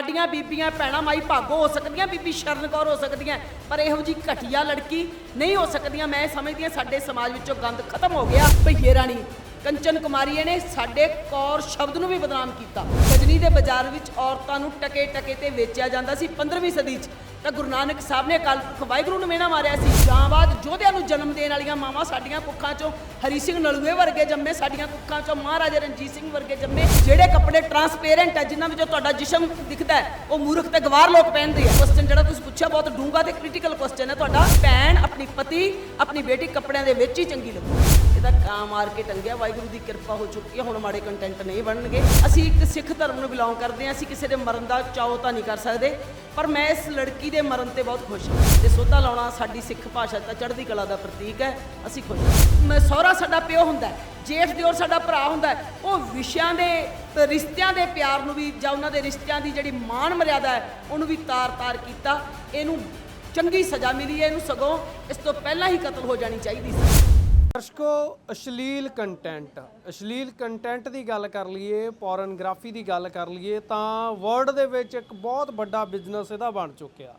ਸਾਡੀਆਂ ਬੀਬੀਆਂ, ਭੈਣਾਂ ਮਾਈ ਭਾਗੋ ਹੋ ਸਕਦੀਆਂ, ਬੀਬੀ ਸ਼ਰਨ ਕੌਰ ਹੋ ਸਕਦੀਆਂ, ਪਰ ਇਹੋ ਜੀ ਘਟੀਆ ਲੜਕੀ ਨਹੀਂ ਹੋ ਸਕਦੀਆਂ। ਮੈਂ ਸਮਝਦੀ ਹਾਂ ਸਾਡੇ ਸਮਾਜ ਵਿੱਚੋਂ ਗੰਦ ਖਤਮ ਹੋ ਗਿਆ। ਭਈਏ ਰਾਣੀ, ਕੰਚਨ ਕੁਮਾਰੀ ਨੇ ਸਾਡੇ ਕੌਰ ਸ਼ਬਦ ਨੂੰ ਵੀ ਬਦਨਾਮ ਕੀਤਾ। ਗਜਨੀ ਦੇ ਬਾਜ਼ਾਰ ਵਿੱਚ ਔਰਤਾਂ ਨੂੰ ਟਕੇ ਟਕੇ ਤੇ ਵੇਚਿਆ ਜਾਂਦਾ ਸੀ 15ਵੀਂ ਸਦੀ 'ਚ। ਤਾਂ ਗੁਰੂ ਨਾਨਕ ਸਾਹਿਬ ਨੇ ਅਕਾਲ ਪੁਰਖ ਵਾਹਿਗੁਰੂ ਨੂੰ ਮੇਣਾ ਮਾਰਿਆ ਸੀ। ਜਾਂਬਾਦ ਯੋਧਿਆਂ ਨੂੰ ਜਨਮ ਦੇਣ ਵਾਲੀਆਂ ਮਾਵਾਂ ਸਾਡੀਆਂ ਕੁੱਖਾਂ 'ਚੋਂ, ਹਰੀ ਸਿੰਘ ਨਲੂਏ ਵਰਗੇ ਜੰਮੇ ਸਾਡੀਆਂ ਕੁੱਖਾਂ 'ਚੋਂ, ਮਹਾਰਾਜਾ ਰਣਜੀਤ ਸਿੰਘ ਵਰਗੇ ਜੰਮੇ, ਜਿਹੜੇ ਕੱਪੜੇ ਟਰਾਂਸਪੇਰੈਂਟ ਹੈ, ਜਿਨ੍ਹਾਂ ਵਿੱਚੋਂ ਤੁਹਾਡਾ ਜਿਸਮ ਦਿਖਦਾ ਹੈ, ਉਹ ਮੂਰਖ ਤੇ ਗਵਾਰ ਲੋਕ ਪਹਿਨਦੇ ਆ। ਕੁਐਸਚਨ ਜਿਹੜਾ ਤੁਸੀਂ ਪੁੱਛਿਆ, ਬਹੁਤ ਡੂੰਘਾ ਤੇ ਕ੍ਰਿਟੀਕਲ ਕੁਐਸਚਨ ਹੈ। ਤੁਹਾਡਾ ਭੈਣ, ਆਪਣੀ ਪਤੀ, ਆਪਣੀ ਬੇਟੀ ਕੱਪੜਿਆਂ ਦੇ ਵਿੱਚ ਹੀ ਚੰਗੀ ਲੱਗੂ। ਇਹਦਾ ਕਾਂ ਮਾਰ ਕੇ ਟੰਗਿਆ ਵਾਹਿਗੁਰੂ ਦੀ ਕਿਰਪਾ ਹੋ ਚੁੱਕੀ ਹੈ ਹੁਣ ਮਾੜੇ ਕੰਟੈਂਟ ਨਹੀਂ ਬਣਨਗੇ। ਅਸੀਂ ਇੱਕ ਸਿੱਖ ਧਰਮ ਨੂੰ ਬਿਲੋਂਗ ਕਰਦੇ ਹਾਂ ਅਸੀਂ ਕਿਸੇ ਦੇ ਮਰਨ ਦਾ ਚਾਅ ਤਾਂ ਨਹੀਂ ਕਰ ਸਕਦੇ ਪਰ ਮੈਂ ਇਸ ਲੜਕੀ ਦੇ ਮਰਨ ਤੇ ਬਹੁਤ ਖੁਸ਼ ਹਾਂ। ਤੇ ਸੋਧਾ ਲਾਉਣਾ ਸਾਡੀ ਸਿੱਖ ਭਾਸ਼ਾ ਦਾ ਚੜ੍ਹਦੀ ਕਲਾ ਦਾ ਪ੍ਰਤੀਕ ਹੈ ਅਸੀਂ ਖੁਸ਼ ਹਾਂ। ਮੈਂ ਸਹੁਰਾ ਸਾਡਾ ਪਿਓ ਹੁੰਦਾ ਹੈ, ਜੇਠ ਦਿਓਰ ਸਾਡਾ ਭਰਾ ਹੁੰਦਾ ਹੈ, ਉਹ ਵਿਸ਼ਿਆਂ ਦੇ ਤੇ ਰਿਸ਼ਤਿਆਂ ਦੇ ਪਿਆਰ ਨੂੰ ਵੀ ਜਾਂ ਉਹਨਾਂ ਦੇ ਰਿਸ਼ਤਿਆਂ ਦੀ ਜਿਹੜੀ ਮਾਣ ਮਰਿਆਦਾ ਹੈ ਉਹਨੂੰ ਵੀ ਤਾਰ-ਤਾਰ ਕੀਤਾ। ਇਹਨੂੰ ਚੰਗੀ ਸਜ਼ਾ ਮਿਲੀ ਹੈ ਇਹਨੂੰ ਸਗੋਂ ਇਸ ਤੋਂ ਪਹਿਲਾਂ ਹੀ ਕਤਲ ਹੋ ਜਾਣੀ ਚਾਹੀਦੀ ਸੀ। ਦਰਸ਼ਕੋ, ਅਸ਼ਲੀਲ ਕੰਟੈਂਟ ਅਸ਼ਲੀਲ ਕੰਟੈਂਟ ਦੀ ਗੱਲ ਕਰ ਲਈਏ ਪੋਰਨਗ੍ਰਾਫੀ ਦੀ ਗੱਲ ਕਰ ਲਈਏ, ਤਾਂ ਵਰਲਡ ਦੇ ਵਿੱਚ ਇੱਕ ਬਹੁਤ ਵੱਡਾ ਬਿਜ਼ਨਸ ਇਹਦਾ ਬਣ ਚੁੱਕਿਆ।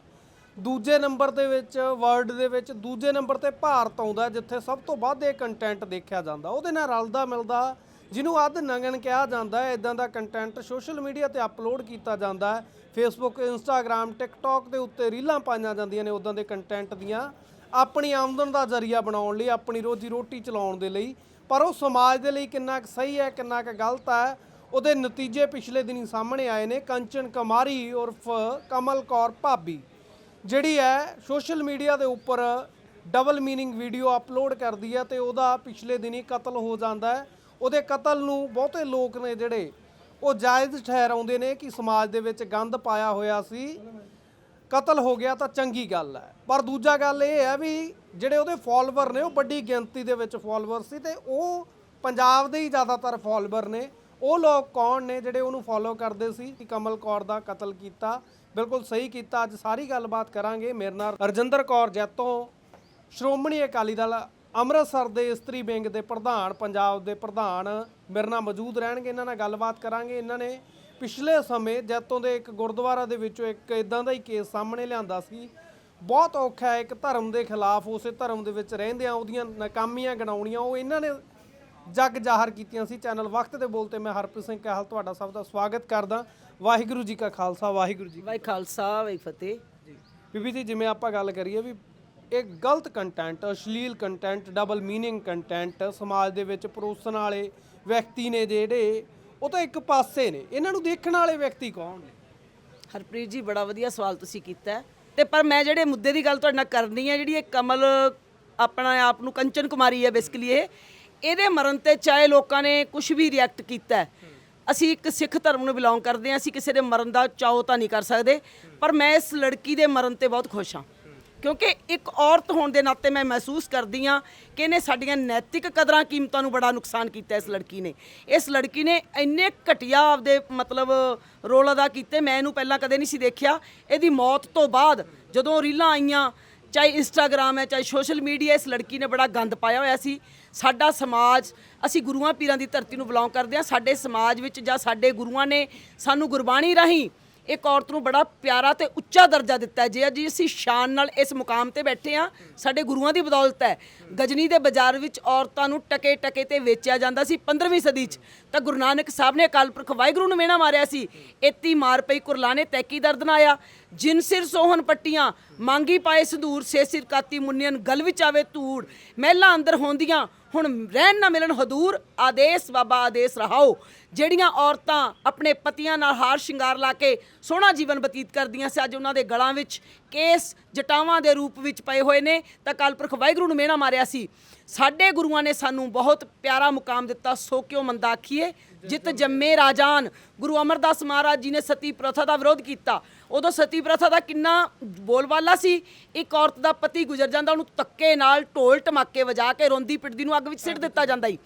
ਦੂਜੇ ਨੰਬਰ ਦੇ ਵਿੱਚ ਵਰਲਡ ਦੇ ਵਿੱਚ ਦੂਜੇ ਨੰਬਰ ਤੇ ਭਾਰਤ ਆਉਂਦਾ, ਜਿੱਥੇ ਸਭ ਤੋਂ ਵੱਧ ਇਹ ਕੰਟੈਂਟ ਦੇਖਿਆ ਜਾਂਦਾ। ਉਹਦੇ ਨਾਲ ਰਲਦਾ ਮਿਲਦਾ, ਜਿਹਨੂੰ ਅੱਧ ਨੰਗਨ ਕਿਹਾ ਜਾਂਦਾ ਹੈ ਇਦਾਂ ਦਾ ਕੰਟੈਂਟ ਸੋਸ਼ਲ ਮੀਡੀਆ ਤੇ ਅਪਲੋਡ ਕੀਤਾ ਜਾਂਦਾ। ਹੈ ਫੇਸਬੁੱਕ ਇੰਸਟਾਗ੍ਰam ਟਿਕਟੌਕ ਦੇ ਉੱਤੇ ਰੀਲਾਂ ਪਾਈਆਂ ਜਾਂਦੀਆਂ ਨੇ ਉਦਾਂ ਦੇ ਕੰਟੈਂਟ ਦੀਆਂ। ਆਪਣੀ ਆਮਦਨ ਦਾ ਜ਼ਰੀਆ ਬਣਾਉਣ ਲਈ, ਆਪਣੀ ਰੋਜੀ ਰੋਟੀ ਚਲਾਉਣ ਦੇ ਲਈ। ਪਰ ਉਹ ਸਮਾਜ ਦੇ ਲਈ ਕਿੰਨਾ ਕੁ ਸਹੀ ਹੈ, ਕਿੰਨਾ ਕੁ ਗਲਤ ਹੈ, ਉਹਦੇ ਨਤੀਜੇ ਪਿਛਲੇ ਦਿਨੀ ਸਾਹਮਣੇ ਆਏ ਨੇ। ਕੰਚਨ ਕੁਮਾਰੀ ਉਰਫ ਕਮਲ ਕੌਰ ਭਾਬੀ, ਜਿਹੜੀ ਹੈ ਸੋਸ਼ਲ ਮੀਡੀਆ ਦੇ ਉੱਪਰ ਡਬਲ ਮੀਨਿੰਗ ਵੀਡੀਓ ਅਪਲੋਡ ਕਰਦੀ ਹੈ ਤੇ ਉਹਦਾ ਪਿਛਲੇ ਦਿਨੀ ਕਤਲ ਹੋ ਜਾਂਦਾ ਹੈ। ਉਹਦੇ ਕਤਲ ਨੂੰ ਬਹੁਤੇ ਲੋਕ ਨੇ ਜਿਹੜੇ, ਉਹ ਜਾਇਜ਼ ਠਹਿਰਾਉਂਦੇ ਨੇ ਕਿ ਸਮਾਜ ਦੇ ਵਿੱਚ ਗੰਦ ਪਾਇਆ ਹੋਇਆ ਸੀ। ਕਤਲ ਹੋ ਗਿਆ ਤਾਂ ਚੰਗੀ ਗੱਲ ਹੈ। ਪਰ ਦੂਜਾ ਗੱਲ ਇਹ ਹੈ ਵੀ ਜਿਹੜੇ ਉਹਦੇ ਫਾਲੋਅਰ ਨੇ, ਉਹ ਵੱਡੀ ਗਿਣਤੀ ਦੇ ਵਿੱਚ ਫਾਲੋਅਰ ਸੀ ਤੇ ਉਹ ਪੰਜਾਬ ਦੇ ਹੀ ਜ਼ਿਆਦਾਤਰ ਫਾਲੋਅਰ ਨੇ। ਉਹ ਲੋਕ ਕੌਣ ਨੇ ਜਿਹੜੇ ਉਹਨੂੰ ਫਾਲੋ ਕਰਦੇ ਸੀ? ਕਿ ਕਮਲ ਕੌਰ ਦਾ ਕਤਲ ਕੀਤਾ, ਬਿਲਕੁਲ ਸਹੀ ਕੀਤਾ। ਅੱਜ ਸਾਰੀ ਗੱਲਬਾਤ ਕਰਾਂਗੇ। ਮੇਰੇ ਨਾਲ ਰਜਿੰਦਰ ਕੌਰ ਜੈਤੋਂ, ਸ਼੍ਰੋਮਣੀ ਅਕਾਲੀ ਦਲ ਅੰਮ੍ਰਿਤਸਰ ਦੇ ਇਸਤਰੀ ਵਿੰਗ ਦੇ ਪ੍ਰਧਾਨ, ਪੰਜਾਬ ਦੇ ਪ੍ਰਧਾਨ ਮੇਰੇ ਨਾਲ ਮੌਜੂਦ ਰਹਿਣਗੇ। ਇਹਨਾਂ ਨਾਲ ਗੱਲਬਾਤ ਕਰਾਂਗੇ ਇਹਨਾਂ ਨੇ। ਪਿਛਲੇ ਸਮੇਂ ਜੈਤੋਂ ਦੇ ਇੱਕ ਗੁਰਦੁਆਰਾ ਦੇ ਵਿੱਚੋਂ ਇੱਕ ਇਦਾਂ ਦਾ ਹੀ ਕੇਸ ਸਾਹਮਣੇ ਲਿਆਂਦਾ ਸੀ ਬਹੁਤ ਔਖਾ ਹੈ ਇੱਕ ਧਰਮ ਦੇ ਖਿਲਾਫ ਉਸੇ ਧਰਮ ਦੇ ਵਿੱਚ ਰਹਿੰਦਿਆਂ ਉਹਦੀਆਂ ਨਾਕਾਮੀਆਂ ਗਣਾਉਣੀਆਂ ਉਹ ਇਹਨਾਂ ਨੇ ਜੱਗ ਜ਼ਾਹਰ ਕੀਤੀਆਂ ਸੀ ਚੈਨਲ ਵਕਤ ਦੇ ਬੋਲ ਤੇ ਮੈਂ ਹਰਪ੍ਰੀਤ ਸਿੰਘ ਕਹਿਲ ਤੁਹਾਡਾ ਸਭ ਦਾ ਸਵਾਗਤ ਕਰਦਾ। ਵਾਹਿਗੁਰੂ ਜੀ ਕਾ ਖਾਲਸਾ ਵਾਹਿਗੁਰੂ ਜੀ ਵਾਹਿ ਖਾਲਸਾ ਵਾਹਿ ਫਤਿਹ। ਜੀ। ਬੀਬੀ ਜੀ ਜਿਵੇਂ ਆਪਾਂ ਗੱਲ ਕਰੀਏ ਵੀ ਇਹ ਗਲਤ ਕੰਟੈਂਟ ਅਸ਼ਲੀਲ ਕੰਟੈਂਟ ਡਬਲ ਮੀਨਿੰਗ ਕੰਟੈਂਟ ਸਮਾਜ ਦੇ ਵਿੱਚ ਪਰੋਸਣ ਵਾਲੇ ਵਿਅਕਤੀ ਨੇ ਜਿਹੜੇ ਉਹ ਤਾਂ ਇੱਕ ਪਾਸੇ ਨੇ ਇਹਨਾਂ ਨੂੰ ਦੇਖਣ ਵਾਲੇ ਵਿਅਕਤੀ ਕੌਣ ਨੇ ਹਰਪ੍ਰੀਤ ਜੀ, ਬੜਾ ਵਧੀਆ ਸਵਾਲ ਤੁਸੀਂ ਕੀਤਾ ਹੈ। ਤੇ ਪਰ ਮੈਂ ਜਿਹੜੇ ਮੁੱਦੇ ਦੀ ਗੱਲ ਤੁਹਾਡੇ ਨਾਲ ਕਰਨੀ ਹੈ, ਜਿਹੜੀ ਇਹ ਕਮਲ ਆਪਣਾ ਆਪ ਨੂੰ ਕੰਚਨ ਕੁਮਾਰੀ ਹੈ ਬੇਸਿਕਲੀ ਇਹ, ਇਹਦੇ ਮਰਨ ਤੇ ਚਾਹੇ ਲੋਕਾਂ ਨੇ ਕੁਝ ਵੀ ਰਿਐਕਟ ਕੀਤਾ ਹੈ। ਅਸੀਂ ਇੱਕ ਸਿੱਖ ਧਰਮ ਨੂੰ ਬਿਲੋਂਗ ਕਰਦੇ ਹਾਂ, ਅਸੀਂ ਕਿਸੇ ਦੇ ਮਰਨ ਦਾ ਚਾਅ ਤਾਂ ਨਹੀਂ ਕਰ ਸਕਦੇ ਪਰ ਮੈਂ ਇਸ ਲੜਕੀ ਦੇ ਮਰਨ ਤੇ ਬਹੁਤ ਖੁਸ਼ ਹਾਂ ਕਿਉਂਕਿ ਇੱਕ ਔਰਤ ਹੋਣ ਦੇ ਨਾਤੇ ਮੈਂ ਮਹਿਸੂਸ ਕਰਦੀ ਹਾਂ ਕਿ ਇਹਨੇ ਸਾਡੀਆਂ ਨੈਤਿਕ ਕਦਰਾਂ ਕੀਮਤਾਂ ਨੂੰ ਬੜਾ ਨੁਕਸਾਨ ਕੀਤਾ ਇਸ ਲੜਕੀ ਨੇ। ਇਸ ਲੜਕੀ ਨੇ ਇੰਨੇ ਘਟੀਆ ਆਪਦੇ ਮਤਲਬ ਰੋਲ ਅਦਾ ਕੀਤੇ, ਮੈਂ ਇਹਨੂੰ ਪਹਿਲਾਂ ਕਦੇ ਨਹੀਂ ਸੀ ਦੇਖਿਆ। ਇਹਦੀ ਮੌਤ ਤੋਂ ਬਾਅਦ ਜਦੋਂ ਰੀਲਾਂ ਆਈਆਂ, ਚਾਹੇ ਇੰਸਟਾਗ੍ਰam ਹੈ, ਚਾਹੇ ਸੋਸ਼ਲ ਮੀਡੀਆ ਇਸ ਲੜਕੀ ਨੇ ਬੜਾ ਗੰਦ ਪਾਇਆ ਹੋਇਆ ਸੀ। ਸਾਡਾ ਸਮਾਜ, ਅਸੀਂ ਗੁਰੂਆਂ ਪੀਰਾਂ ਦੀ ਧਰਤੀ ਨੂੰ ਬਿਲੋਂਗ ਕਰਦੇ ਹਾਂ। ਸਾਡੇ ਸਮਾਜ ਵਿੱਚ ਜਾਂ ਸਾਡੇ ਗੁਰੂਆਂ ਨੇ ਸਾਨੂੰ ਗੁਰਬਾਣੀ ਰਾਹੀਂ ਇੱਕ ਔਰਤ ਨੂੰ ਬੜਾ ਪਿਆਰਾ ਤੇ ਉੱਚਾ ਦਰਜਾ ਦਿੱਤਾ ਹੈ। ਜੇ ਅੱਜ ਅਸੀਂ ਸ਼ਾਨ ਨਾਲ ਇਸ ਮੁਕਾਮ ਤੇ ਬੈਠੇ ਆ ਸਾਡੇ ਗੁਰੂਆਂ ਦੀ ਬਦੌਲਤ ਹੈ। ਗਜਨੀ ਦੇ ਬਾਜ਼ਾਰ ਵਿੱਚ ਔਰਤਾਂ ਨੂੰ ਟਕੇ ਟਕੇ ਤੇ ਵੇਚਿਆ ਜਾਂਦਾ ਸੀ। 15ਵੀਂ ਸਦੀ 'ਚ ਤਾਂ ਗੁਰੂ ਨਾਨਕ ਸਾਹਿਬ ਨੇ ਅਕਾਲ ਪੁਰਖ ਵਾਹਿਗੁਰੂ ਨੂੰ ਮੇਣਾ ਮਾਰਿਆ ਸੀ। ਏਤੀ ਮਾਰ ਪਈ ਕੁਰਲਾਨੇ ਤੈਕੀ ਦਰਦ ਨਾ ਆਇਆ। ਜਿਨ ਸਿਰ ਸੋਹਣ ਪੱਟੀਆਂ, ਮੰਗੀ ਪਾਏ ਸੰਧੂਰ ਸੇ ਸਿਰ ਕਾਤੀ ਮੁੰਨਿਆਨ ਗਲ ਵਿੱਚ ਆਵੇ ਧੂੜ। ਮਹਿਲਾ ਅੰਦਰ ਹੁੰਦੀਆਂ ਹੁਣ ਰਹਿਣ ਨਾ ਮਿਲਣ ਹਦੂਰ ਆਦੇਸ਼ ਬਾਬਾ ਆਦੇਸ਼ ਰਹਾਓ। ਜਿਹੜੀਆਂ ਔਰਤਾਂ ਆਪਣੇ ਪਤੀਆਂ ਨਾਲ ਹਾਰ ਸ਼ਿੰਗਾਰ ਲਾ ਕੇ ਸੋਹਣਾ ਜੀਵਨ ਬਤੀਤ ਕਰਦੀਆਂ ਸੀ, ਅੱਜ ਉਹਨਾਂ ਦੇ ਗਲਾਂ ਵਿੱਚ ਕੇਸ ਜਟਾਵਾਂ ਦੇ ਰੂਪ ਵਿੱਚ ਪਏ ਹੋਏ ਨੇ, ਤਾਂ ਕਾਲਪੁਰਖ ਵਾਹਿਗੁਰੂ ਨੂੰ ਮਿਹਣਾ ਮਾਰਿਆ ਸੀ। ਸਾਡੇ ਗੁਰੂਆਂ ਨੇ ਸਾਨੂੰ ਬਹੁਤ ਪਿਆਰਾ ਮੁਕਾਮ ਦਿੱਤਾ, ਸੋ ਕਿਉ ਮੰਦਾ ਆਖੀਏ? ਜਿਤ ਜੰਮੇ ਰਾਜਾਨ। ਗੁਰੂ ਅਮਰਦਾਸ ਮਹਾਰਾਜ ਜੀ ਨੇ ਸਤੀ ਪ੍ਰਥਾ ਦਾ ਵਿਰੋਧ ਕੀਤਾ। ਉਦੋਂ ਸਤੀ ਪ੍ਰਥਾ ਦਾ ਕਿੰਨਾ ਬੋਲਬਾਲਾ ਸੀ। ਇੱਕ ਔਰਤ ਦਾ ਪਤੀ ਗੁਜ਼ਰ ਜਾਂਦਾ, ਉਹਨੂੰ ਤੱਕੇ ਨਾਲ ਢੋਲ ਟਮਾਕੇ ਵਜਾ ਕੇ ਰੋਂਦੀ ਪਿੱਟਦੀ ਨੂੰ ਅੱਗ ਵਿੱਚ ਸਿੱਟ ਦਿੱਤਾ ਜਾਂਦਾ ਹੀ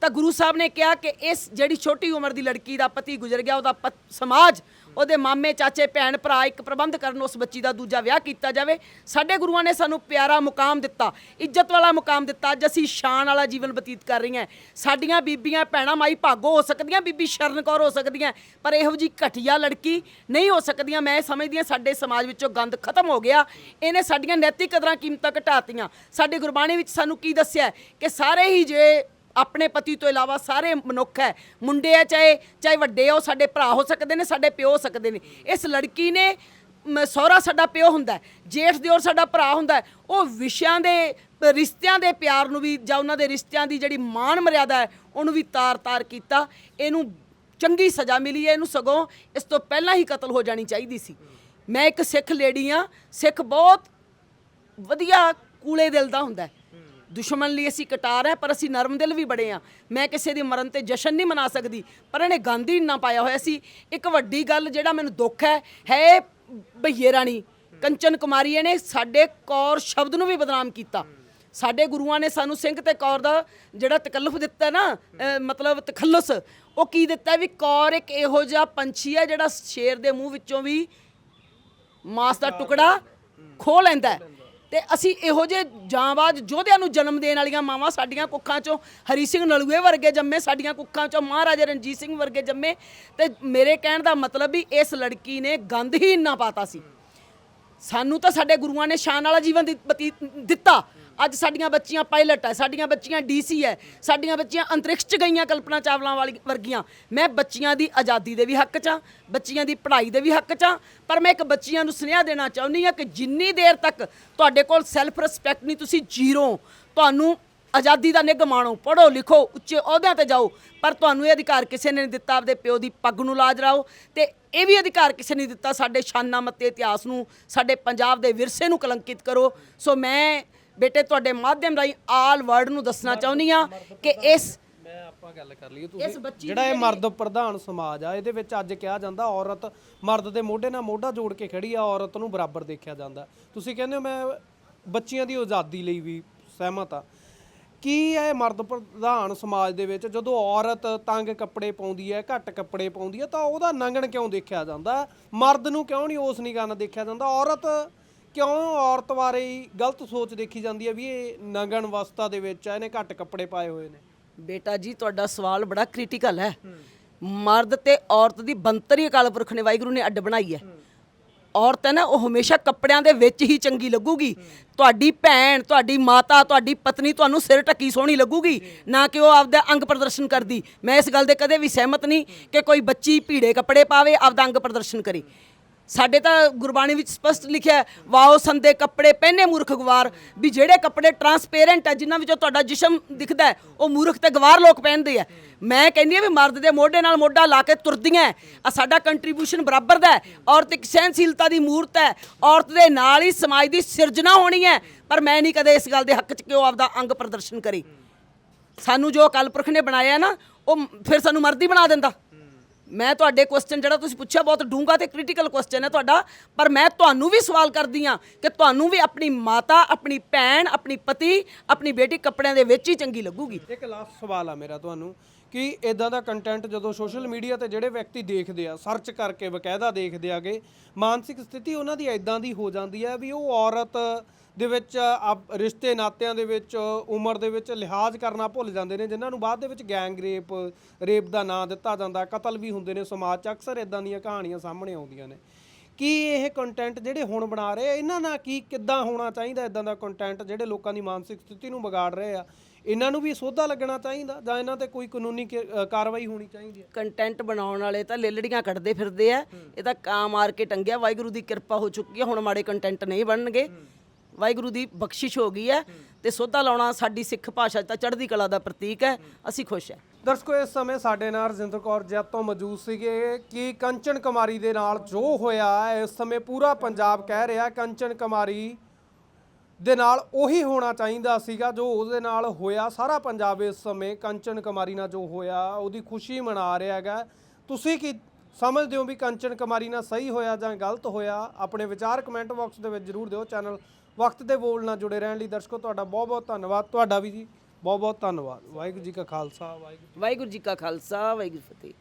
ਤਾਂ ਗੁਰੂ ਸਾਹਿਬ ਨੇ ਕਿਹਾ ਕਿ ਇਸ ਜਿਹੜੀ ਛੋਟੀ ਉਮਰ ਦੀ ਲੜਕੀ ਦਾ ਪਤੀ ਗੁਜ਼ਰ ਗਿਆ, ਉਹਦਾ ਪਤ- ਸਮਾਜ ਉਹਦੇ ਮਾਮੇ, ਚਾਚੇ, ਭੈਣ, ਭਰਾ ਇੱਕ ਪ੍ਰਬੰਧ ਕਰਨ ਉਸ ਬੱਚੀ ਦਾ ਦੂਜਾ ਵਿਆਹ ਕੀਤਾ ਜਾਵੇ। ਸਾਡੇ ਗੁਰੂਆਂ ਨੇ ਸਾਨੂੰ ਪਿਆਰਾ ਮੁਕਾਮ ਦਿੱਤਾ, ਇੱਜ਼ਤ ਵਾਲਾ ਮੁਕਾਮ ਦਿੱਤਾ। ਅੱਜ ਅਸੀਂ ਸ਼ਾਨ ਵਾਲਾ ਜੀਵਨ ਬਤੀਤ ਕਰ ਰਹੀਆਂ ਸਾਡੀਆਂ ਬੀਬੀਆਂ, ਭੈਣਾਂ, ਮਾਈ ਭਾਗੋ ਹੋ ਸਕਦੀਆਂ, ਬੀਬੀ ਸ਼ਰਨ ਕੌਰ ਹੋ ਸਕਦੀਆਂ, ਪਰ ਇਹੋ ਜੀ ਘਟੀਆ ਲੜਕੀ ਨਹੀਂ ਹੋ ਸਕਦੀਆਂ। ਮੈਂ ਸਮਝਦੀ ਹਾਂ ਸਾਡੇ ਸਮਾਜ ਵਿੱਚੋਂ ਗੰਦ ਖਤਮ ਹੋ ਗਿਆ। ਇਹਨੇ ਸਾਡੀਆਂ ਨੈਤਿਕ ਕਦਰਾਂ ਕੀਮਤਾਂ ਘਟਾਤੀਆਂ। ਸਾਡੇ ਗੁਰਬਾਣੀ ਵਿੱਚ ਸਾਨੂੰ ਕੀ ਦੱਸਿਆ ਕਿ ਸਾਰੇ ਹੀ ਜੇ ਆਪਣੇ ਪਤੀ ਤੋਂ ਇਲਾਵਾ ਸਾਰੇ ਮਨੁੱਖ ਹੈ। ਮੁੰਡੇ ਆ ਚਾਹੇ ਚਾਹੇ ਵੱਡੇ ਆ ਉਹ ਸਾਡੇ ਭਰਾ ਹੋ ਸਕਦੇ ਨੇ, ਸਾਡੇ ਪਿਓ ਹੋ ਸਕਦੇ ਨੇ। ਇਸ ਲੜਕੀ ਨੇ ਸਹੁਰਾ ਸਾਡਾ ਪਿਓ ਹੁੰਦਾ ਜੇਠ ਦਿਓਰ ਸਾਡਾ ਭਰਾ ਹੁੰਦਾ ਉਹ ਵਿਸ਼ਿਆਂ ਦੇ, ਰਿਸ਼ਤਿਆਂ ਦੇ ਪਿਆਰ ਨੂੰ ਵੀ, ਜਾਂ ਉਹਨਾਂ ਦੇ ਰਿਸ਼ਤਿਆਂ ਦੀ ਜਿਹੜੀ ਮਾਣ ਮਰਿਆਦਾ ਹੈ, ਉਹਨੂੰ ਵੀ ਤਾਰ-ਤਾਰ ਕੀਤਾ। ਇਹਨੂੰ ਚੰਗੀ ਸਜ਼ਾ ਮਿਲੀ ਹੈ। ਇਹਨੂੰ ਸਗੋਂ ਇਸ ਤੋਂ ਪਹਿਲਾਂ ਹੀ ਕਤਲ ਹੋ ਜਾਣੀ ਚਾਹੀਦੀ ਸੀ। ਮੈਂ ਇੱਕ ਸਿੱਖ ਲੇਡੀ ਆ ਸਿੱਖ ਬਹੁਤ ਵਧੀਆ ਕੂਲੇ ਦਿਲ ਦਾ ਹੁੰਦਾ ਦੁਸ਼ਮਣ ਲਈ ਅਸੀਂ ਕਟਾਰ ਹੈ, ਪਰ ਅਸੀਂ ਨਰਮ ਦਿਲ ਵੀ ਬੜੇ ਆ ਮੈਂ ਕਿਸੇ ਦੀ ਮਰਨ ਤੇ ਜਸ਼ਨ ਨਹੀਂ ਮਨਾ ਸਕਦੀ, ਪਰ ਇਹਨੇ ਗਾਂਧੀ ਨਾ ਪਾਇਆ ਹੋਇਆ ਸੀ। ਇੱਕ ਵੱਡੀ ਗੱਲ ਜਿਹੜਾ ਮੈਨੂੰ ਦੁੱਖ ਹੈ ਹੈ ਭਈਏ ਰਾਣੀ, ਕੰਚਨ ਕੁਮਾਰੀ ਨੇ ਸਾਡੇ ਕੌਰ ਸ਼ਬਦ ਨੂੰ ਵੀ ਬਦਨਾਮ ਕੀਤਾ। ਸਾਡੇ ਗੁਰੂਆਂ ਨੇ ਸਾਨੂੰ ਸਿੰਘ ਤੇ ਕੌਰ ਦਾ ਜਿਹੜਾ ਤਕੱਲਫ ਦਿੱਤਾ ਨਾ ਮਤਲਬ ਤਖੱਲਸ, ਉਹ ਕੀ ਦਿੱਤਾ ਵੀ ਕੌਰ ਇੱਕ ਇਹੋ ਜਿਹਾ ਪੰਛੀ ਹੈ ਜਿਹੜਾ ਸ਼ੇਰ ਦੇ ਮੂੰਹ ਵਿੱਚੋਂ ਵੀ ਮਾਸ ਦਾ ਟੁਕੜਾ ਖੋ ਲੈਂਦਾ ਤੇ ਅਸੀਂ ਇਹੋ ਜਿਹੇ ਜਾਂਬਾਜ਼ ਯੋਧਿਆਂ ਨੂੰ ਜਨਮ ਦੇਣ ਵਾਲੀਆਂ ਮਾਵਾਂ ਸਾਡੀਆਂ ਕੁੱਖਾਂ ਚੋਂ, ਹਰੀ ਸਿੰਘ ਨਲੂਏ ਵਰਗੇ ਜੰਮੇ ਸਾਡੀਆਂ ਕੁੱਖਾਂ ਚੋਂ, ਮਹਾਰਾਜਾ ਰਣਜੀਤ ਸਿੰਘ ਵਰਗੇ ਜੰਮੇ। ਤੇ ਮੇਰੇ ਕਹਿਣ ਦਾ ਮਤਲਬ ਵੀ ਇਸ ਲੜਕੀ ਨੇ ਗੰਦ ਹੀ ਇੰਨਾ ਪਾਤਾ ਸੀ। ਸਾਨੂੰ ਤਾਂ ਸਾਡੇ ਗੁਰੂਆਂ ਨੇ ਸ਼ਾਨ ਵਾਲਾ ਜੀਵਨ ਦਿੱ- ਬਤੀਤ ਦਿੱਤਾ। ਅੱਜ ਸਾਡੀਆਂ ਬੱਚੀਆਂ ਪਾਇਲਟ ਹੈ ਸਾਡੀਆਂ ਬੱਚੀਆਂ ਡੀਸੀ ਹੈ ਸਾਡੀਆਂ ਬੱਚੀਆਂ ਅੰਤਰਿਕਸ਼ 'ਚ ਗਈਆਂ ਕਲਪਨਾ ਚਾਵਲਾ ਵਾਲੀ ਵਰਗੀਆਂ। ਮੈਂ ਬੱਚੀਆਂ ਦੀ ਆਜ਼ਾਦੀ ਦੇ ਵੀ ਹੱਕ 'ਚ ਹਾਂ ਬੱਚੀਆਂ ਦੀ ਪੜ੍ਹਾਈ ਦੇ ਵੀ ਹੱਕ 'ਚ ਹਾਂ ਪਰ ਮੈਂ ਇੱਕ ਬੱਚੀਆਂ ਨੂੰ ਸੁਨੇਹਾ ਦੇਣਾ ਚਾਹੁੰਦੀ ਹਾਂ ਕਿ ਜਿੰਨੀ ਦੇਰ ਤੱਕ ਤੁਹਾਡੇ ਕੋਲ ਸੈਲਫ ਰਿਸਪੈਕਟ ਨਹੀਂ, ਤੁਸੀਂ ਜ਼ੀਰੋ ਤੁਹਾਨੂੰ ਆਜ਼ਾਦੀ ਦਾ ਨਿੱਘ ਮਾਣੋ ਪੜੋ ਲਿਖੋ, ਉੱਚੇ ਅਹੁਦਿਆਂ ਤੇ ਜਾਓ, ਪਰ ਤੁਹਾਨੂੰ ਇਹ ਅਧਿਕਾਰ ਕਿਸੇ ਨੇ ਨਹੀਂ ਦਿੱਤਾ, ਆਪਦੇ ਪਿਓ ਦੀ ਪੱਗ ਨੂੰ ਲਾਜ ਰਾਓ ਤੇ ਇਹ ਵੀ ਅਧਿਕਾਰ ਕਿਸੇ ਨੇ ਦਿੱਤਾ, ਸਾਡੇ ਸ਼ਾਨਾ ਮੱਤੇ ਇਤਿਹਾਸ ਨੂੰ, ਸਾਡੇ ਪੰਜਾਬ ਦੇ ਵਿਰਸੇ ਨੂੰ ਕਲੰਕਿਤ ਕਰੋ। ਸੋ ਮੈਂ ਬੇਟੇ ਤੁਹਾਡੇ ਮਾਧਿਅਮ ਰਾਹੀਂ ਆਲ ਵਰਲਡ ਨੂੰ ਦੱਸਣਾ ਚਾਹੁੰਦੀ ਆ ਕਿ ਇਸ ਮੈਂ ਆਪਾਂ ਗੱਲ ਕਰ ਲਈਏ ਇਸ ਬੱਚੀ ਜਿਹੜਾ ਇਹ ਮਰਦ ਪ੍ਰਧਾਨ ਸਮਾਜ ਆ ਇਹਦੇ ਵਿੱਚ ਅੱਜ ਕਿਹਾ ਜਾਂਦਾ ਔਰਤ ਮਰਦ ਦੇ ਮੋਢੇ ਨਾਲ ਮੋਢਾ ਜੋੜ ਕੇ ਖੜੀ ਆ ਔਰਤ ਨੂੰ ਬਰਾਬਰ ਦੇਖਿਆ ਜਾਂਦਾ। ਤੁਸੀਂ ਕਹਿੰਦੇ ਹੋ ਮੈਂ ਬੱਚੀਆਂ ਦੀ ਆਜ਼ਾਦੀ ਲਈ ਵੀ ਸਹਿਮਤ ਆ। ਕੀ ਇਹ ਮਰਦ ਪ੍ਰਧਾਨ ਸਮਾਜ ਦੇ ਵਿੱਚ ਜਦੋਂ ਔਰਤ ਤੰਗ ਕੱਪੜੇ ਪਾਉਂਦੀ ਹੈ ਘੱਟ ਕੱਪੜੇ ਪਾਉਂਦੀ ਹੈ ਤਾਂ ਉਹਦਾ ਨੰਗਣ ਕਿਉਂ ਦੇਖਿਆ ਜਾਂਦਾ? ਮਰਦ ਨੂੰ ਕਿਉਂ ਨਹੀਂ ਉਸ ਨਿਗਾਹ ਨਾਲ ਦੇਖਿਆ ਜਾਂਦਾ? ਔਰਤ ਕਿਉਂ ਔਰਤ ਬਾਰੇ ਹੀ ਗਲਤ ਸੋਚ ਦੇਖੀ ਜਾਂਦੀ ਹੈ ਵੀ ਇਹ ਨੰਗਣ ਅਵਸਥਾ ਦੇ ਵਿੱਚ ਆ, ਇਹਨੇ ਘੱਟ ਕੱਪੜੇ ਪਾਏ ਹੋਏ ਨੇ? ਬੇਟਾ ਜੀ, ਤੁਹਾਡਾ ਸਵਾਲ ਬੜਾ ਕ੍ਰਿਟੀਕਲ ਹੈ। ਮਰਦ ਤੇ ਔਰਤ ਦੀ ਬੰਤਰ ਅਕਾਲ ਪੁਰਖ ਨੇ, ਵਾਹਿਗੁਰੂ ਨੇ ਅੱਡ ਬਣਾਈ ਹੈ। ਔਰਤ ਹੈ ਨਾ, ਉਹ ਹਮੇਸ਼ਾ ਕੱਪੜਿਆਂ ਦੇ ਵਿੱਚ ਹੀ ਚੰਗੀ ਲੱਗੂਗੀ। ਤੁਹਾਡੀ ਭੈਣ, ਤੁਹਾਡੀ ਮਾਤਾ, ਤੁਹਾਡੀ ਪਤਨੀ ਤੁਹਾਨੂੰ ਸਿਰ ਢੱਕੀ ਸੋਹਣੀ ਲੱਗੂਗੀ, ਨਾ ਕਿ ਉਹ ਆਪਦਾ ਅੰਗ ਪ੍ਰਦਰਸ਼ਨ ਕਰਦੀ। ਮੈਂ ਇਸ ਗੱਲ ਦੇ ਕਦੇ ਵੀ ਸਹਿਮਤ ਨਹੀਂ ਕਿ ਕੋਈ ਬੱਚੀ ਭੀੜੇ ਕੱਪੜੇ ਪਾਵੇ, ਆਪਦਾ ਅੰਗ ਪ੍ਰਦਰਸ਼ਨ ਕਰੇ। ਸਾਡੇ ਤਾਂ ਗੁਰਬਾਣੀ ਵਿੱਚ ਸਪਸ਼ਟ ਲਿਖਿਆ ਹੈ, ਵਾਓ ਸੰਦੇ ਕੱਪੜੇ ਪਹਿਨੇ ਮੂਰਖ ਗਵਾਰ। ਵੀ ਜਿਹੜੇ ਕੱਪੜੇ ਟਰਾਂਸਪੇਰੈਂਟ ਹੈ ਜਿਨ੍ਹਾਂ ਵਿੱਚੋਂ ਤੁਹਾਡਾ ਜਿਸਮ ਦਿਖਦਾ ਹੈ ਉਹ ਮੂਰਖ ਤੇ ਗਵਾਰ ਲੋਕ ਪਹਿਨਦੇ ਆ। ਮੈਂ ਕਹਿੰਦੀ ਆ ਵੀ ਮਰਦ ਦੇ ਮੋਢੇ ਨਾਲ ਮੋਢਾ ਲਾ ਕੇ ਤੁਰਦੀਆਂ ਆ ਸਾਡਾ ਕੰਟਰੀਬਿਊਸ਼ਨ ਬਰਾਬਰ ਦਾ ਹੈ। ਔਰਤ ਇੱਕ ਸਹਿਨਸ਼ੀਲਤਾ ਦੀ ਮੂਰਤ ਹੈ। ਔਰਤ ਦੇ ਨਾਲ ਹੀ ਸਮਾਜ ਦੀ ਸਿਰਜਣਾ ਹੋਣੀ ਹੈ। ਪਰ ਮੈਂ ਨਹੀਂ ਕਦੇ ਇਸ ਗੱਲ ਦੇ ਹੱਕ 'ਚ ਕਿਉਂ ਆਪਦਾ ਅੰਗ ਪ੍ਰਦਰਸ਼ਨ ਕਰੀ। ਸਾਨੂੰ ਜੋ ਅਕਾਲ ਪੁਰਖ ਨੇ ਬਣਾਇਆ ਨਾ ਉਹ ਫਿਰ ਸਾਨੂੰ ਮਰਦੀ ਬਣਾ ਦਿੰਦਾ। ਮੈਂ ਤੁਹਾਡੇ ਕੁਐਸਚਨ ਜਿਹੜਾ ਤੁਸੀਂ ਪੁੱਛਿਆ ਬਹੁਤ ਡੂੰਘਾ ਤੇ ਕ੍ਰਿਟੀਕਲ ਕੁਐਸਚਨ ਹੈ ਤੁਹਾਡਾ, ਪਰ ਮੈਂ ਤੁਹਾਨੂੰ ਵੀ ਸਵਾਲ ਕਰਦੀ ਆ ਕਿ ਤੁਹਾਨੂੰ ਵੀ ਆਪਣੀ ਮਾਤਾ, ਆਪਣੀ ਭੈਣ, ਆਪਣੀ ਪਤੀ, ਆਪਣੀ ਬੇਟੀ ਕੱਪੜਿਆਂ ਦੇ ਵਿੱਚ ਹੀ ਚੰਗੀ ਲੱਗੂਗੀ। ਇੱਕ ਲਾਸਟ ਸਵਾਲ ਆ ਮੇਰਾ ਤੁਹਾਨੂੰ। ਕਿ ਇਦਾਂ ਦਾ ਕੰਟੈਂਟ ਜਦੋਂ ਸੋਸ਼ਲ ਮੀਡੀਆ ਤੇ ਜਿਹੜੇ ਵਿਅਕਤੀ ਦੇਖਦੇ ਆ ਸਰਚ ਕਰਕੇ ਬਕਾਇਦਾ ਦੇਖਦੇ ਆਗੇ, ਮਾਨਸਿਕ ਸਥਿਤੀ ਉਹਨਾਂ ਦੀ ਇਦਾਂ ਦੀ ਹੋ ਜਾਂਦੀ ਹੈ ਵੀ ਉਹ ਔਰਤ ਦੇ ਵਿੱਚ, ਆਪ- ਰਿਸ਼ਤੇ ਨਾਤਿਆਂ ਦੇ ਵਿੱਚ, ਉਮਰ ਦੇ ਵਿੱਚ ਲਿਹਾਜ਼ ਕਰਨਾ ਭੁੱਲ ਜਾਂਦੇ ਨੇ, ਜਿਨ੍ਹਾਂ ਨੂੰ ਬਾਅਦ ਦੇ ਵਿੱਚ ਗੈਂਗ ਰੇਪ ਰੇਪ ਦਾ ਨਾਂ ਦਿੱਤਾ ਜਾਂਦਾ, ਕਤਲ ਵੀ ਹੁੰਦੇ ਨੇ ਸਮਾਜ 'ਚ, ਅਕਸਰ ਇਦਾਂ ਦੀਆਂ ਕਹਾਣੀਆਂ ਸਾਹਮਣੇ ਆਉਂਦੀਆਂ ਨੇ। ਕੀ ਇਹ ਕੰਟੈਂਟ ਜਿਹੜੇ ਹੁਣ ਬਣਾ ਰਹੇ ਆ, ਇਹਨਾਂ ਨਾਲ ਕੀ, ਕਿੱਦਾਂ ਹੋਣਾ ਚਾਹੀਦਾ ਇਦਾਂ ਦਾ ਕੰਟੈਂਟ ਜਿਹੜੇ ਲੋਕਾਂ ਦੀ ਮਾਨਸਿਕ ਸਥਿਤੀ ਨੂੰ ਵਿਗਾੜ ਰਹੇ ਆ? ਇਹਨਾਂ ਨੂੰ ਵੀ ਸੋਧਾ ਲੱਗਣਾ ਚਾਹੀਦਾ ਜਾਂ ਇਹਨਾਂ ਤੇ ਕੋਈ ਕਾਨੂੰਨੀ ਕਿ- ਅ, ਕਾਰਵਾਈ ਹੋਣੀ ਚਾਹੀਦੀ ਹੈ। ਕੰਟੈਂਟ ਬਣਾਉਣ ਵਾਲੇ ਤਾਂ ਲੇਲੜੀਆਂ ਕੱਢਦੇ ਫਿਰਦੇ ਆ। ਇਹ ਤਾਂ ਕਾਂ ਮਾਰ ਕੇ ਟੰਗਿਆ। ਵਾਹਿਗੁਰੂ ਦੀ ਕਿਰਪਾ ਹੋ ਚੁੱਕੀ ਹੈ। ਹੁਣ ਮਾੜੇ ਕੰਟੈਂਟ ਨਹੀਂ ਬਣਨਗੇ। ਵਾਹਿਗੁਰੂ ਦੀ ਬਖਸ਼ਿਸ਼ ਹੋ ਗਈ ਹੈ ਤੇ ਸੋਧਾ ਲਾਉਣਾ ਸਾਡੀ ਸਿੱਖ ਭਾਸ਼ਾ 'ਚ ਤਾਂ ਚੜ੍ਹਦੀ ਕਲਾ ਦਾ ਪ੍ਰਤੀਕ ਹੈ। ਅਸੀਂ ਖੁਸ਼ ਹਾਂ। ਦਰਸ਼ਕੋ ਇਸ ਸਮੇਂ ਸਾਡੇ ਨਾਲ ਰਜਿੰਦਰ ਕੌਰ ਜੈਤ ਤੋਂ ਮੌਜੂਦ ਸੀਗੇ। ਕਿ ਕੰਚਨ ਕੁਮਾਰੀ ਦੇ ਨਾਲ ਜੋ ਹੋਇਆ ਇਸ ਸਮੇਂ ਪੂਰਾ ਪੰਜਾਬ ਕਹਿ ਰਿਹਾ ਕੰਚਨ ਕੁਮਾਰੀ ਦੇ ਨਾਲ ਉਹੀ ਹੋਣਾ ਚਾਹੀਦਾ ਸੀਗਾ ਜੋ ਉਹਦੇ ਨਾਲ ਹੋਇਆ ਸਾਰਾ ਪੰਜਾਬ ਇਸ ਸਮੇਂ ਕੰਚਨ ਕੁਮਾਰੀ ਨਾਲ ਜੋ ਹੋਇਆ, ਉਹਦੀ ਖੁਸ਼ੀ ਮਨਾ ਰਿਹਾ ਹੈਗਾ। ਤੁਸੀਂ ਕੀ ਸਮਝਦੇ ਹੋ ਵੀ ਕੰਚਨ ਕੁਮਾਰੀ ਨਾਲ ਸਹੀ ਹੋਇਆ ਜਾਂ ਗਲਤ ਹੋਇਆ? ਆਪਣੇ ਵਿਚਾਰ ਕਮੈਂਟ ਬਾਕਸ ਦੇ ਵਿੱਚ ਜਰੂਰ ਦਿਓ ਚੈਨਲ। ਵਕਤ ਦੇ ਬੋਲ ਨਾਲ ਜੁੜੇ ਰਹਿਣ ਲਈ ਦਰਸ਼ਕੋ, ਤੁਹਾਡਾ ਬਹੁਤ ਬਹੁਤ ਧੰਨਵਾਦ। ਤੁਹਾਡਾ ਵੀ ਜੀ ਬਹੁਤ ਬਹੁਤ ਧੰਨਵਾਦ। ਵਾਹਿਗੁਰੂ ਜੀ ਕਾ ਖਾਲਸਾ, ਵਾਹਿਗੁਰੂ ਵਾਹਿਗੁਰੂ ਜੀ ਕਾ ਖਾਲਸਾ, ਵਾਹਿਗੁਰੂ ਫਤਿਹ।